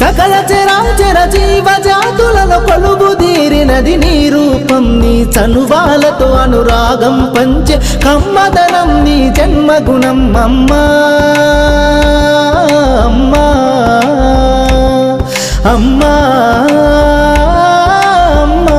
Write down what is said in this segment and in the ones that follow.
సకల చరాచర జీవ జాతులను కొలుగు తీరినది నీ రూపం. నీ చనువాలతో అనురాగం పంచే కమ్మదనం నీ జన్మగుణం. అమ్మా అమ్మా అమ్మా అమ్మా.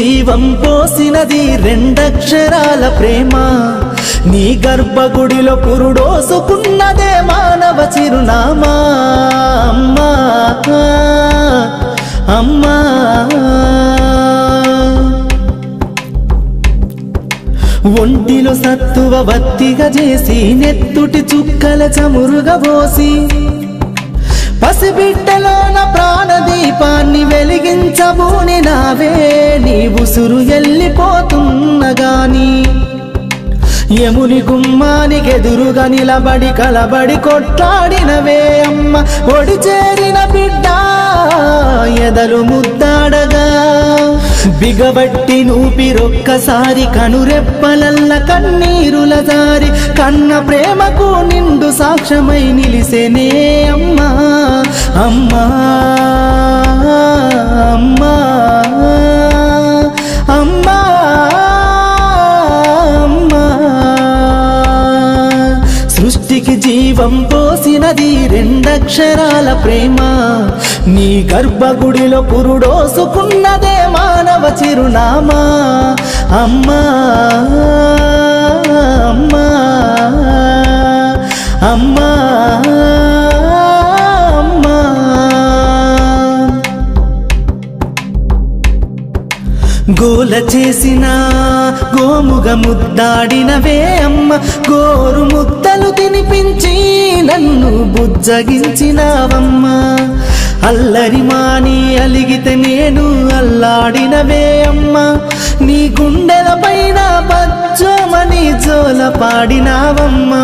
జీవం పోసినది రెండక్షరాల ప్రేమ. నీ గర్భగుడిలో పురుడోసుకున్నదే మానవ చిరునామా. అమ్మా అమ్మా. ఒంటిలో సత్తువ బత్తిగా చేసి నెత్తుటి చుక్కల చమురుగా పోసి పసిబిడ్డలోన ప్రాణదీపాన్ని వెలిగించబూని నావే నీ ఉసురు ఎల్లిపోతున్నగాని. యముని గుమ్మానికి ఎదురుగా నిలబడి కలబడి కొట్లాడినవే అమ్మ. ఒడి చేరిన బిడ్డ ఎదలు ముద్దాడగా. బిగబట్టి నూపిరొక్కసారి కనురెప్పలల్ల కన్నీరుల దారి కన్న ప్రేమకు నిండు సాక్ష్యమై నిలిసేనే అమ్మా అమ్మా అమ్మా అమ్మా అమ్మా. సృష్టికి జీవం పోసినది రెండక్షరాల ప్రేమ. నీ గర్భగుడిలో పురుడోసుకున్నదే మానవ చిరునామా. అమ్మా అమ్మా. అమ్మా అమ్మా. గోల చేసిన గోముగ ముద్దాడినవే అమ్మ. గోరు ముద్దలు తినిపించి నన్ను బుజ్జగించినావమ్మ. అల్లరి మాని అలిగితే నేను అల్లాడినవే అమ్మ. నీ గుండెల పైన బజ్జోమని జోల పాడినావమ్మా.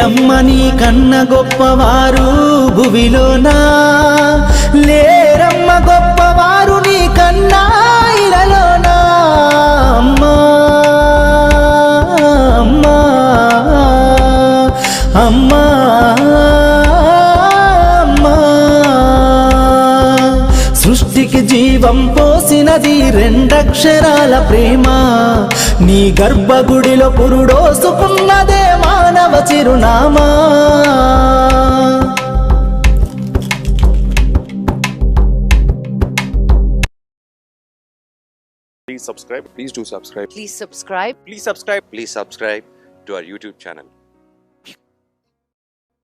లేరమ్మ నీ కన్న గొప్పవారు భువిలోనా లేరమ్మ గొప్పవారు నీ కన్నా ఇలలోనా అమ్మా అమ్మా అమ్మా అమ్మా. సృష్టికి జీవం పోసినది రెండక్షరాల ప్రేమ. నీ గర్భగుడిలో పురుడోసుకున్నదేమా? మానవ చిరునామా Please subscribe. Please do subscribe. Please subscribe. Please subscribe. Please subscribe to our YouTube channel.